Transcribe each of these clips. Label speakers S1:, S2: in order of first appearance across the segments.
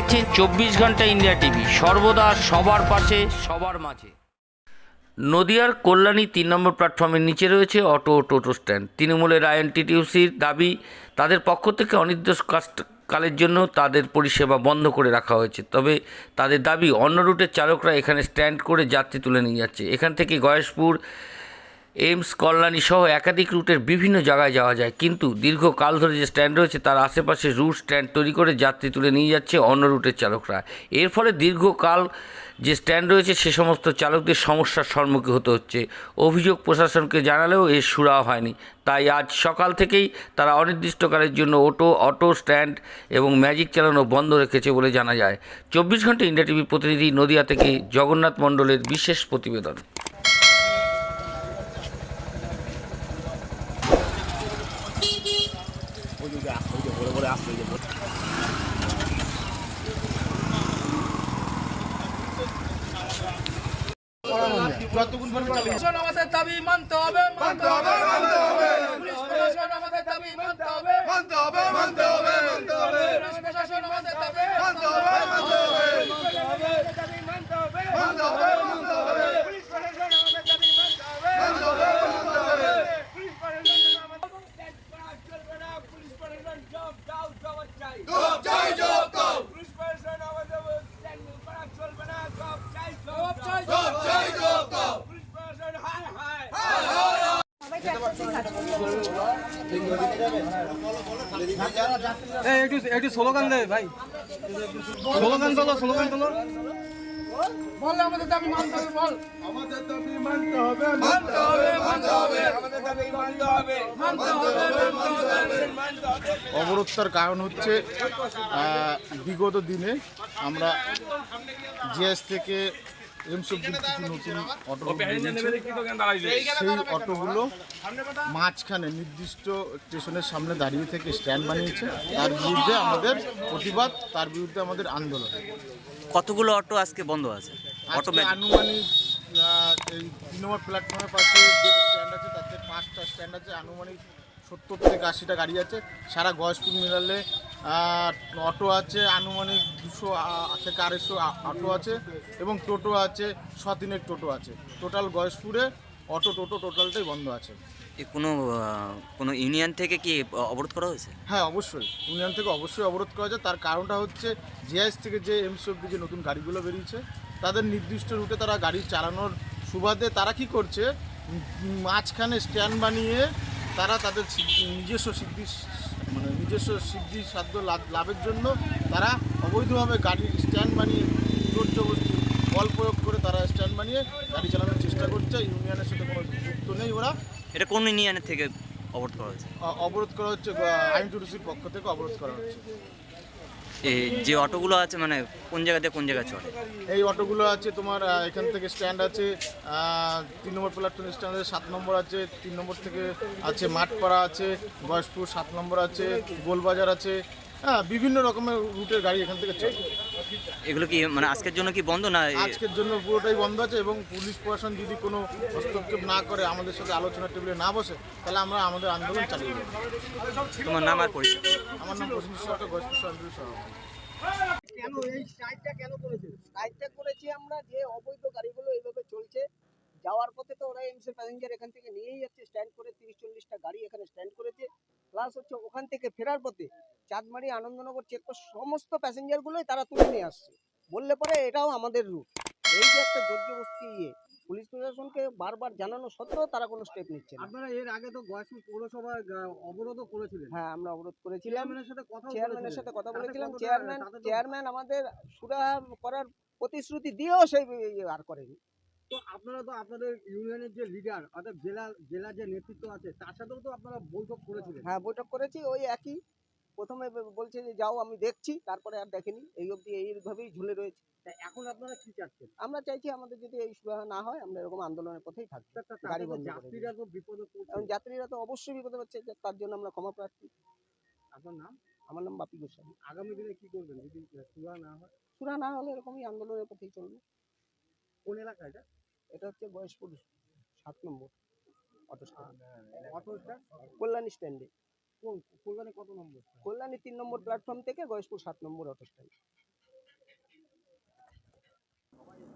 S1: দেখছেন চব্বিশ ঘণ্টা ইন্ডিয়া টিভি। সর্বদা সবার পাশে, সবার মাঝে। নদিয়ার কল্যাণী তিন নম্বর প্ল্যাটফর্মের নিচে রয়েছে অটো ও টোটো স্ট্যান্ড। তৃণমূলের আইএনটিটিউসির দাবি, তাদের পক্ষ থেকে অনির্দিষ্ট কালের জন্য তাদের পরিষেবা বন্ধ করে রাখা হয়েছে। তবে তাদের দাবি, অন্য রুটের চালকরা এখানে স্ট্যান্ড করে যাত্রী তুলে নিয়ে যাচ্ছে। এখান থেকে গয়েশপুর এইমস কল্যাণী সহ একাধিক রুটের বিভিন্ন জায়গায় যাওয়া যায়। কিন্তু দীর্ঘকাল ধরে যে স্ট্যান্ড রয়েছে, তার আশেপাশে রুট স্ট্যান্ড তৈরি করে যাত্রী তুলে নিয়ে যাচ্ছে অন্য রুটের চালকরা। এর ফলে দীর্ঘকাল যে স্ট্যান্ড রয়েছে, সে সমস্ত চালকদের সমস্যার সম্মুখীন হতে হচ্ছে। অভিযোগ প্রশাসনকে জানালেও এর সুরা হয়নি। তাই আজ সকাল থেকেই তারা অনির্দিষ্টকালের জন্য অটো অটো স্ট্যান্ড এবং ম্যাজিক চালানো বন্ধ রেখেছে বলে জানা যায়। চব্বিশ ঘণ্টা ইন্ডিয়া টিভি প্রতিনিধি নদিয়া থেকে জগন্নাথ মণ্ডলের বিশেষ প্রতিবেদন।
S2: দাবি মানতে হবে মানতে হবে। মানতে হবে পুলিশ প্রশাসন আমাদের দাবি মানতে হবে মানতে হবে মানতে হবে পুলিশ প্রশাসন আমাদের দাবি মানতে হবে মানতে হবে দাবি মানতে হবে মানতে হবে মানতে হবে পুলিশ প্রশাসন আমাদের দাবি মানতে হবে মানতে হবে মানতে হবে পুলিশ প্রশাসন আমাদের চলবে না পুলিশ প্রশাসন জব দাও জবাব চাই জব চাই জব দাও পুলিশ প্রশাসন আমাদের স্ট্যান্ড করা চলবে না জব চাই জব চাই জব চাই জব দাও পুলিশ প্রশাসন হায় হায়
S3: এই একটু একটু স্লোগান দে ভাই। স্লোগান তোলো স্লোগান তোলো।
S2: বল আমাদের দাবি মানতে হবে বল। আমাদের দাবি মানতে হবে মানতে হবে মানতে হবে। আমাদের দাবি মানতে হবে। মানতে হবে মানতে হবে। মানতে
S4: অবরোধটার কারণ হচ্ছে বিগত দিনে আমরা জিএস থেকে এমস অব্দি কিছু নতুন অটো সেই অটোগুলো মাঝখানে নির্দিষ্ট স্টেশনের সামনে দাঁড়িয়ে থেকে স্ট্যান্ড বানিয়েছে। তার বিরুদ্ধে আমাদের প্রতিবাদ তার বিরুদ্ধে আমাদের আন্দোলন।
S5: কতগুলো অটো আজকে বন্ধ আছে? অটো
S4: আনুমানিক এই তিন নম্বর প্ল্যাটফর্মের পাশে যে স্ট্যান্ড আছে তাতে পাঁচটা স্ট্যান্ড আছে। আনুমানিক সত্তর থেকে আশিটা গাড়ি আছে। সারা গয়েশপুর মিলালে অটো আছে আনুমানিক দুশো থেকে আড়াইশো অটো আছে এবং টোটো আছে ছ তিনেক টোটো আছে। টোটাল গয়েশপুরে অটো টোটো টোটালটাই বন্ধ আছে।
S5: এ কোনো কোনো ইউনিয়ন থেকে কি অবরোধ করা হয়েছে?
S4: হ্যাঁ অবশ্যই। ইউনিয়ন থেকে অবশ্যই অবরোধ করা যায়। তার কারণটা হচ্ছে জিআইএস থেকে যে এমসি অব্দি যে নতুন গাড়িগুলো বেরিয়েছে তাদের নির্দিষ্ট রুটে তারা গাড়ি চালানোর সুবাদে তারা কি করছে মাঝখানে স্ট্যান্ড বানিয়ে তারা তাদের নিজস্ব সিদ্ধি নিজস্ব সিদ্ধি সাধ্য লাভ লাভের জন্য তারা অবৈধভাবে গাড়ির স্ট্যান্ড বানিয়ে জোর জবস্তি বল প্রয়োগ করে তারা স্ট্যান্ড বানিয়ে গাড়ি চালানোর চেষ্টা করছে। ইউনিয়নের সাথে কোনো যুক্ত নেই ওরা।
S5: এটা কোন ইউনিয়নের থেকে অবরোধ করা
S4: হচ্ছে অবরোধ করা হচ্ছে আইন জুডিসির পক্ষ থেকে অবরোধ করা হচ্ছে।
S5: এ, যে অটোগুলো আছে মানে কোন জায়গা থেকে কোন জায়গায় চলে?
S4: এই অটোগুলো আছে তোমার এখান থেকে স্ট্যান্ড আছে তিন নম্বর প্ল্যাটফর্ম স্ট্যান্ড আছে, সাত নম্বর আছে, তিন নম্বর থেকে আছে মাঠপাড়া আছে বয়সপুর সাত নম্বর আছে, গোলবাজার আছে হ্যাঁ বিভিন্ন রকমের রুটের গাড়ি এখান থেকে চলে।
S5: এগুলো কি মানে আজকের জন্য কি বন্ধ না
S4: আজকের জন্য পুরোটাই বন্ধ আছে এবং পুলিশ প্রশাসন যদি কোনো হস্তক্ষেপ না করে আমাদের সাথে আলোচনা টেবিলে না বসে তাহলে আমরা আমাদের আন্দোলন চালিয়ে যাব
S5: তোমার নাম আর পরিচয়?
S4: আমার নাম প্রসেনজিৎ সরকার গয়েশপুর সরকারি সভাপতি
S6: কেন এই স্ট্রাইকটা কেন করেছে? স্ট্রাইকটা করেছি আমরা যে অবৈধ গাড়িগুলো এইভাবে চলছে যাওয়ার পথে তো ওরা এমসি প্যাসেঞ্জার এখান থেকে নিয়েই যাচ্ছে স্ট্যান্ড করে তিরিশ চল্লিশটা গাড়ি এখানে স্ট্যান্ড করেছে। প্লাস হচ্ছে ওখান থেকে ফেরার পথে চাঁদমারি আনন্দনগর চেকপোস্ট সমস্ত প্যাসেঞ্জারগুলোই তারা তুলে নিয়ে আসছে। বললে পরে এটাও আমাদের রুট এই যে একটা জর্জবস্তি ইয়ে পুলিশ প্রশাসনকে বারবার জানানো সত্ত্বেও তারা কোনো স্টেপ নিচ্ছে না।
S3: আপনারা এর আগে তো গয়েশপুর পৌরসভা অবরোধও করেছিলেন।
S6: হ্যাঁ আমরা অবরোধ করেছিলাম।
S3: চেয়ারম্যানের সাথে কথা
S6: চেয়ারম্যানের সাথে কথা বলেছিলাম। চেয়ারম্যান চেয়ারম্যান আমাদের সুরাহা করার প্রতিশ্রুতি দিয়েও সেই ইয়ে আর করেনি।
S3: তো আপনারা তো আপনাদের ইউনিয়নের যে লিডার অর্থাৎ জেলা জেলার যে নেতৃত্ব আছে তার সাথেও তো আপনারা বৈঠক করেছিলেন।
S6: হ্যাঁ বৈঠক করেছি ওই একই। প্রথমে বলছে যে যাও আমি দেখছি তারপরে আর দেখেনি। এই অবধি এইভাবেই ঝুলে রয়েছে।
S3: এখন আপনারা কি চাচ্ছেন?
S6: আমরা চাইছি আমাদের যদি এই না হয় আমরা এরকম আন্দোলনের পথেই থাকব। গাড়ি বন্ধ
S3: যাত্রীরা তো বিপদে
S6: এবং যাত্রীরা তো অবশ্যই বিপদে হচ্ছে তার জন্য আমরা ক্ষমা প্রার্থী।
S3: আপনার নাম?
S6: আমার নাম বাপি গোস্বামী।
S3: আগামী দিনে কি করবেন যদি সুরা না হয়?
S6: সুরা না হলে এরকমই আন্দোলনের পথেই চলবে।
S3: কোন এলাকা এটা?
S6: এটা হচ্ছে বয়সপুর সাত number auto stand
S3: auto stand
S6: Kalyani স্ট্যান্ডে
S3: কল্যাণী কত নম্বর
S6: কল্যাণী তিন নম্বর প্ল্যাটফর্ম থেকে বয়সপুর সাত নম্বর অটো স্ট্যান্ড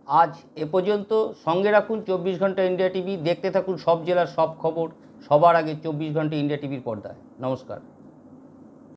S1: আজ এ পর্যন্ত সঙ্গে রাখুন চব্বিশ ঘণ্টা ইন্ডিয়া টিভি দেখতে থাকুন সব জেলার সব খবর সবার আগে চব্বিশ ঘণ্টা ইন্ডিয়া টিভির পর্দায়। নমস্কার।